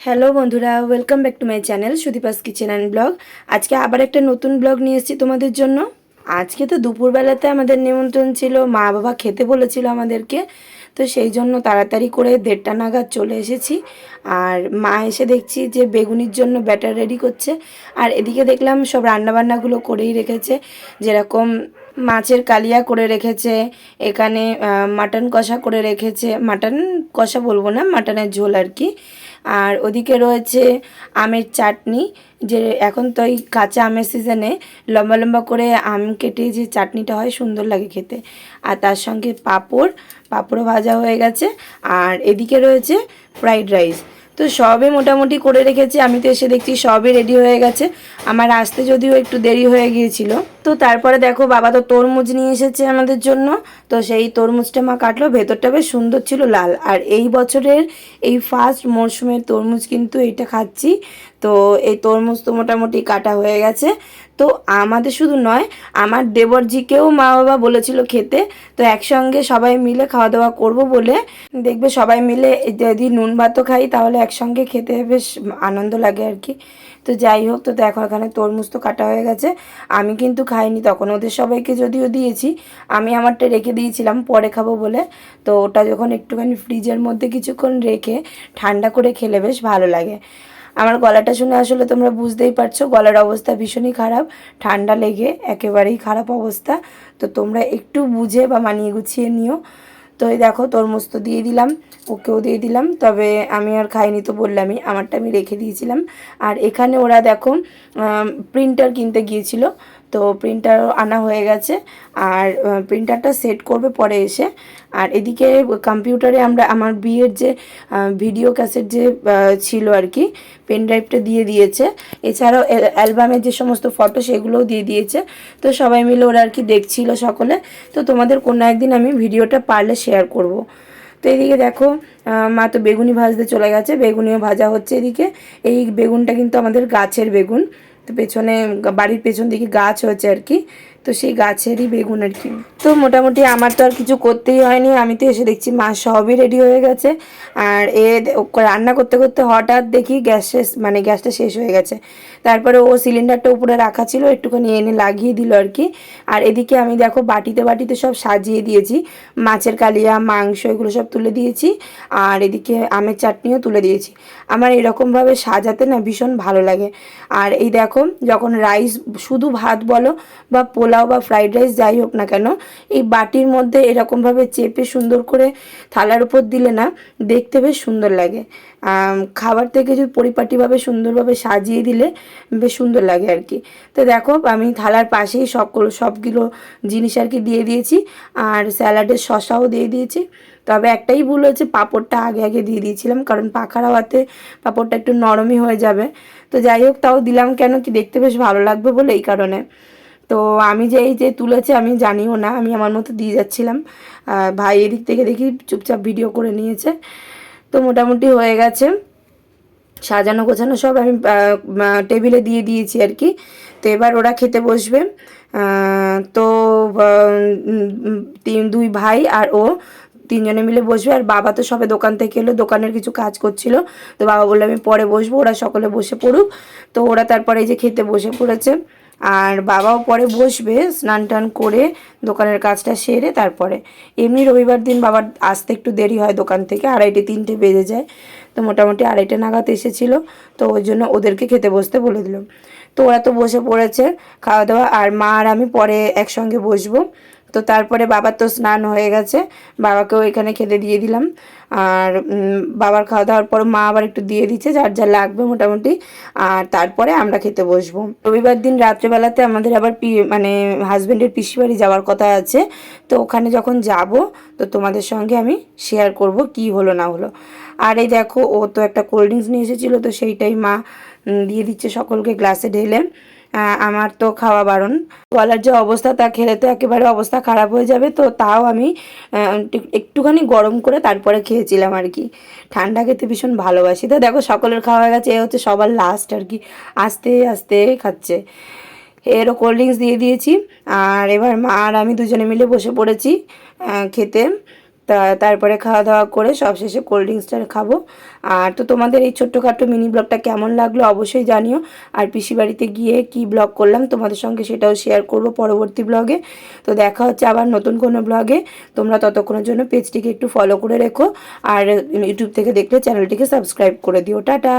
Hello বন্ধুরা welcome back to my channel Sudipa's kitchen and blog আজকে আবার একটা নতুন ব্লগ নিয়ে এসেছি তোমাদের জন্য। আজকে তো দুপুরবেলাতে আমাদের নিমন্ত্রণ ছিল মা বাবা খেতে বলেছিল আমাদেরকে। তো সেই জন্য তাড়াতাড়ি করে দেড়টা নাগাদ চলে এসেছি। আর মা এসে দেখছি যে বেগুনির জন্য ব্যাটার রেডি করছে। আর এদিকে দেখলাম সব রান্নাবান্নাগুলো করেই রেখেছে। যেরকম মাছের কালিয়া করে রেখেছে, এখানে মাটন কষা করে রেখেছে, মাটন কষা বলব না, মাটনের ঝোল আর কি। আর ওদিকে রয়েছে আমের চাটনি, যে এখন তো এই কাঁচা আমের সিজনে লম্বা লম্বা করে আম কেটে যে চাটনিটা হয়, সুন্দর লাগে খেতে। আর তার সঙ্গে পাঁপড়, পাঁপড়ও ভাজা হয়ে গেছে। আর এদিকে রয়েছে ফ্রাইড রাইস তো সবে মোটামুটি করে রেখেছি, আমি তো এসে দেখছি সবই রেডি হয়ে গেছে। আমার আসতে যদিও একটু দেরি হয়ে গিয়েছিল। তো তারপরে দেখো বাবা তো তরমুজ নিয়ে এসেছে আমাদের জন্য। তো সেই তরমুজটা মা কাটলো, ভেতরটা বেশ সুন্দর ছিল লাল। আর এই বছরের এই ফার্স্ট মরশুমের তরমুজ কিন্তু এইটা খাচ্ছি। তো এই তরমুজ তো মোটামুটি কাটা হয়ে গেছে। তো আমাদের শুধু নয়, আমার দেবরজিকেও মা বাবা বলেছিল খেতে। তো একসঙ্গে সবাই মিলে খাওয়া দাওয়া করব বলে দেখবে সবাই মিলে যদি নুন ভাতও খাই তাহলে একসঙ্গে খেতে বেশ আনন্দ লাগে আর কি। তো যাই হোক, তো দেখো এখানে তরমুজ তো কাটা হয়ে গেছে। আমি কিন্তু খাইনি, তখন ওদের সবাইকে যদিও দিয়েছি, আমি আমারটা রেখে দিয়েছিলাম, পরে খাব বলে। তো ওটা যখন একটুখানি ফ্রিজের মধ্যে কিছুক্ষণ রেখে ঠান্ডা করে খেলে বেশ ভালো লাগে। আমার গলাটা শুনে আসলে তোমরা বুঝতেই পারছ, গলার অবস্থা ভীষণই খারাপ, ঠান্ডা লেগে একেবারেই খারাপ অবস্থা। তো তোমরা একটু বুঝে বা মানিয়ে গুছিয়ে নিও। তো এই দেখো, তরমুজ তো দিয়ে দিলাম, ওকেও দিয়ে দিলাম, তবে আমি আর খাইনি তো বললামই, আমারটা আমি রেখে দিয়েছিলাম। আর এখানে ওরা দেখো প্রিন্টার কিনতে গিয়েছিল তো প্রিন্টার আনা হয়ে গেছে। আর প্রিন্টারটা সেট করবে পরে এসে। আর এদিকে কম্পিউটারে আমরা, আমার বিয়ের যে ভিডিও ক্যাসেট যে ছিল আর কি পেন ড্রাইভটা দিয়ে দিয়েছে। এছাড়াও অ্যালবামের যে সমস্ত ফটো সেগুলোও দিয়ে দিয়েছে। তো সবাই মিলে ওরা আর কি দেখছিল সকলে। তো তোমাদের কোনো একদিন আমি ভিডিওটা পারলে শেয়ার করব। তো এদিকে দেখো মা তো বেগুনি ভাজতে চলে গেছে। বেগুনিও ভাজা হচ্ছে এদিকে। এই বেগুনটা কিন্তু আমাদের গাছের বেগুন। তো পেছনে বাড়ির পেছন দিকে গাছ হয়েছে আর কি। তো সেই গাছেরই বেগুন আর কি। তো মোটামুটি আমার তো আর কিছু করতেই হয়নি। আমি তো এসে দেখছি মা সবই রেডি হয়ে গেছে। আর এ রান্না করতে করতে হঠাৎ দেখি গ্যাস শেষ মানে গ্যাসটা শেষ হয়ে গেছে। তারপরে ও সিলিন্ডারটা উপরে রাখা ছিল, একটুখানি এনে লাগিয়ে দিল আর কি। আর এদিকে আমি দেখো বাটিতে বাটিতে সব সাজিয়ে দিয়েছি। মাছের কালিয়া, মাংস এগুলো সব তুলে দিয়েছি। আর এদিকে আমের চাটনিও তুলে দিয়েছি। আমার এরকমভাবে সাজাতে না ভীষণ ভালো লাগে। আর এই দেখো, যখন রাইস শুধু ভাত বলো বা পোলাও বা ফ্রাইড রাইস যাই হোক না কেন, এই বাটির মধ্যে এরকমভাবে চেপে সুন্দর করে থালার উপর দিলে না দেখতে বেশ সুন্দর লাগে। খাবার থেকে যদি পরিপাটিভাবে সুন্দরভাবে সাজিয়ে দিলে বেশ সুন্দর লাগে আর কি। তো দেখো, আমি থালার পাশেই সকল, সবগুলো জিনিস আর কি দিয়ে দিয়েছি, আর স্যালাডের শশাও দিয়ে দিয়েছি। তবে একটাই ভুল হয়েছে, পাঁপড়টা আগে আগে দিয়ে দিয়েছিলাম, কারণ পাখার হাওয়াতে পাঁপড়টা একটু নরমই হয়ে যাবে। তো যাই হোক, তাও দিলাম কেন কি দেখতে বেশ ভালো লাগবে বলে এই কারণে। তো আমি যে এই যে তুলেছে, আমি জানিও না, আমি আমার মতো দিয়ে যাচ্ছিলাম। ভাই এদিক থেকে দেখি চুপচাপ ভিডিও করে নিয়েছে। তো মোটামুটি হয়ে গেছে। সাজানো গোছানো সব আমি টেবিলে দিয়ে দিয়েছি আর কি। তো এবার ওরা খেতে বসবে। তো তিন, দুই ভাই আর ও তিনজনে মিলে বসবে। আর বাবা তো সবে দোকান থেকে এলো, দোকানের কিছু কাজ করছিল। তো বাবা বলল, আমি পরে বসবো, ওরা সকলে বসে পড়ুক। তো ওরা তারপরে এই যে খেতে বসে পড়েছে। আর বাবাও পরে বসবে, স্নান টান করে দোকানের কাজটা সেরে তারপরে। এমনি রবিবার দিন বাবার আসতে একটু দেরি হয় দোকান থেকে, আড়াইটে, তিনটে বেজে যায়। তো মোটামুটি আড়াইটে নাগাদ এসেছিল, তো ওই জন্য ওদেরকে খেতে বসতে বলে দিল তো ওরা তো বসে পড়েছে, খাওয়া দাওয়া, আর মা আর আমি পরে একসঙ্গে বসবো। তো তারপরে বাবার তো স্নান হয়ে গেছে, বাবাকেও এখানে খেতে দিয়ে দিলাম। আর বাবার খাওয়া দাওয়ার পর মা আবার একটু দিয়ে দিচ্ছে, যার যা লাগবে মোটামুটি। আর তারপরে আমরা খেতে বসবো। রবিবার দিন রাত্রেবেলাতে আমাদের আবার পি মানে হাজব্যান্ডের পিসি বাড়ি যাওয়ার কথা আছে। তো ওখানে যখন যাব, তো তোমাদের সঙ্গে আমি শেয়ার করব কি হলো না হলো। আর এই দেখো, ও তো একটা কোল্ড ড্রিঙ্কস নিয়ে এসেছিল, তো সেইটাই মা দিয়ে দিচ্ছে সকলকে গ্লাসে ঢেলে। আমার তো খাওয়া বারণ। গলার যে অবস্থা, তা খেলে তো একেবারে অবস্থা খারাপ হয়ে যাবে, তো তাও আমি একটুখানি গরম করে তারপরে খেয়েছিলাম আর কি। ঠান্ডা খেতে ভীষণ ভালোবাসি। তো দেখো, সকলের খাওয়া হয়ে গেছে, এ হচ্ছে সবার লাস্ট আর কি। আস্তে আস্তে খাচ্ছে। এরও কোল্ড ড্রিঙ্কস দিয়ে দিয়েছি। আর এবার মা আর আমি দুজনে মিলে বসে পড়েছি খেতে। তা তারপরে খাওয়া দাওয়া করে সবশেষে কোল্ড ড্রিঙ্কসটা খাব। আর তো তোমাদের এই ছোট্টখাটো মিনি ব্লগটা কেমন লাগল অবশ্যই জানিও। আর পিসি বাড়িতে গিয়ে কি ব্লগ করলাম তোমাদের সঙ্গে সেটাও শেয়ার করব পরবর্তী ব্লগে তো দেখা হচ্ছে আবার নতুন কোনো ব্লগে তোমরা ততক্ষণের জন্য পেজটিকে একটু ফলো করে রেখো। আর ইউটিউব থেকে দেখলে চ্যানেলটিকে সাবস্ক্রাইব করে দিও। টাটা!